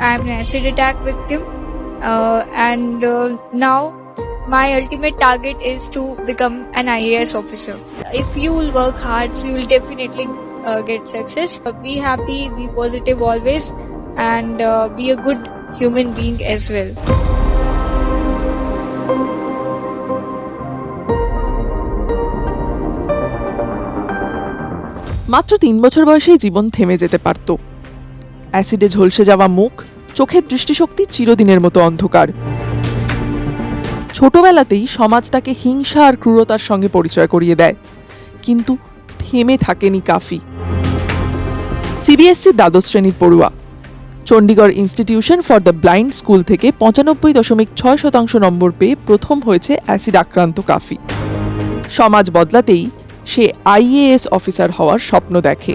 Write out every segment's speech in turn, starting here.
I'm an acid attack victim, uh, and uh, now my ultimate target is to become an IAS officer. If you will work hard, you will definitely uh, get success. Uh, Be happy, be positive always, and uh, be a good human being as well. মাত্র তিন বছর বয়সেই জীবন থেমে যেতে পারত অ্যাসিডে ঝলসে যাওয়া মুখ, চোখের দৃষ্টিশক্তি চিরদিনের মতো অন্ধকার। ছোটবেলাতেই সমাজ তাকে হিংসা আর ক্রূরতার সঙ্গে পরিচয় করিয়ে দেয়, কিন্তু থেমে থাকেনি কাফি। সিবিএসসি দ্বাদশ শ্রেণির পড়ুয়া, Chandigarh institution for the blind school থেকে পঁচানব্বই দশমিক ছয় শতাংশ নম্বর পেয়ে প্রথম হয়েছে অ্যাসিড আক্রান্ত কাফি। সমাজ বদলাতেই সে আইএএস অফিসার হওয়ার স্বপ্ন দেখে।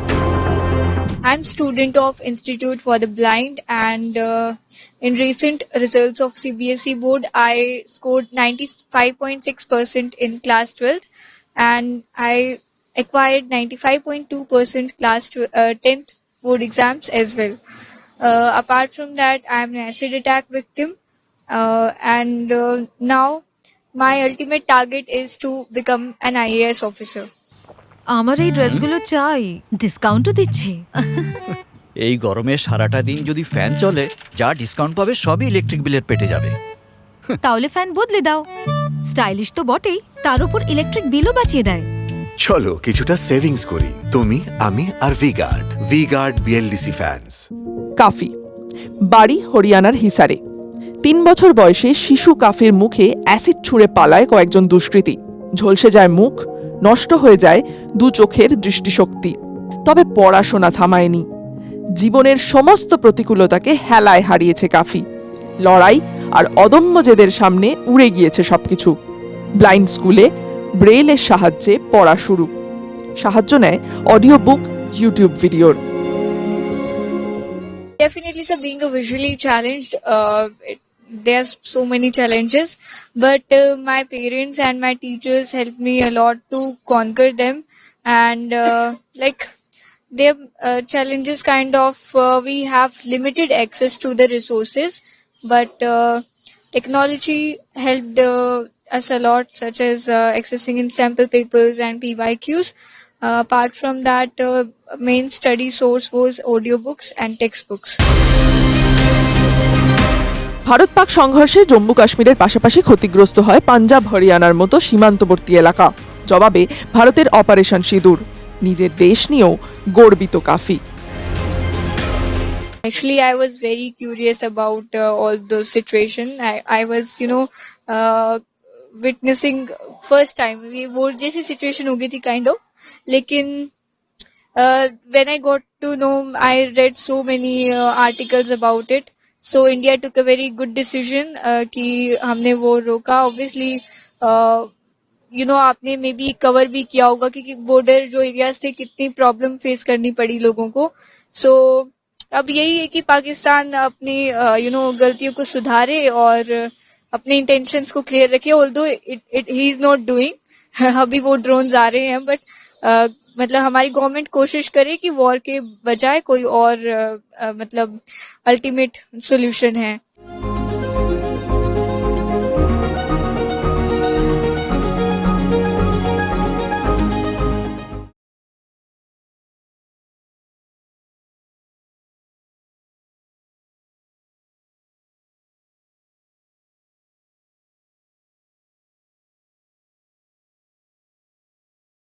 I'm student of Institute for the Blind and uh, in recent results of CBSE board I scored 95.6% in class 12th and I acquired 95.2% class tw- uh, 10th board exams as well. Uh, apart from that I'm an acid attack victim uh, and uh, now my ultimate target is to become an IAS officer. আমার এই ড্রেসগুলো চাই। ডিসকাউন্টও দিচ্ছে। এই গরমে সারাটা দিন যদি ফ্যান চলে যা ডিসকাউন্ট পাবে সবই ইলেকট্রিক বিলের পেটে যাবে। তাহলে ফ্যান বদলে দাও। স্টাইলিশ তো বটেই তার উপর ইলেকট্রিক বিলও বাঁচিয়ে দেয়। চলো কিছুটা সেভিংস করি। তুমি আমি আর V Guard V Guard BLDC fans Kafi বাড়ি হরিয়ানার হিসারে। তিন বছর বয়সে শিশু কাফের মুখে অ্যাসিড ছুঁড়ে পালায় কয়েকজন দুষ্কৃতী। ঝলসে যায় মুখ নষ্ট হয়ে যায় দু চোখের দৃষ্টিশক্তি। তবে পড়াশোনা থামায়নি। জীবনের সমস্ত প্রতিকূলতাকে হেলায় হারিয়েছে কাফি। লড়াই আর অদম্য জেদের সামনে উড়ে গিয়েছে সবকিছু। ব্লাইন্ড স্কুলে ব্রেইলের সাহায্যে পড়া শুরু। সাহায্য নেয় অডিও বুক ইউটিউব ভিডিওর। Definitely, sir, being a visually challenged, uh, it, there's so many challenges, but uh, my parents and my teachers helped me a lot to conquer them, and uh, like their uh, challenges kind of uh, we have limited access to the resources, but uh, technology helped uh, us a lot, such as uh, accessing in sample papers and PYQs. Uh, apart from that, uh, main study source was audiobooks and textbooks. Bharat Pak সংঘর্ষে জম্মু কাশ্মীরের পাশাপাশি ক্ষতিগ্রস্ত হয় পাঞ্জাব হরিয়ানার মতো সীমান্তবর্তী এলাকা জবাবে ভারতের অপারেশন সিঁদুর নিজের দেশ নিয়েও গর্বিত কাফি Actually, I was very curious about uh, all those situation. I, I was, you know, uh, witnessing first time. We वो जैसी situation हो गई थी kind of. लेकिन uh, when I got to know, I read so many uh, articles about it. So India a very good decision uh, कि हमने वो रोका. Uh, यू नो आपने मे बी कवर भी किया होगा कि बॉर्डर जो एरिया से कितनी प्रॉब्लम फेस करनी पड़ी लोगों को सो so, अब यही है कि पाकिस्तान अपनी यू नो गलतियों को सुधारे और अपने इंटेंशंस को क्लियर रखे although it he is not doing अभी वो ड्रोन आ रहे हैं बट मतलब हमारी गवर्नमेंट कोशिश करे कि वॉर के बजाय कोई और मतलब अल्टीमेट सोल्यूशन है।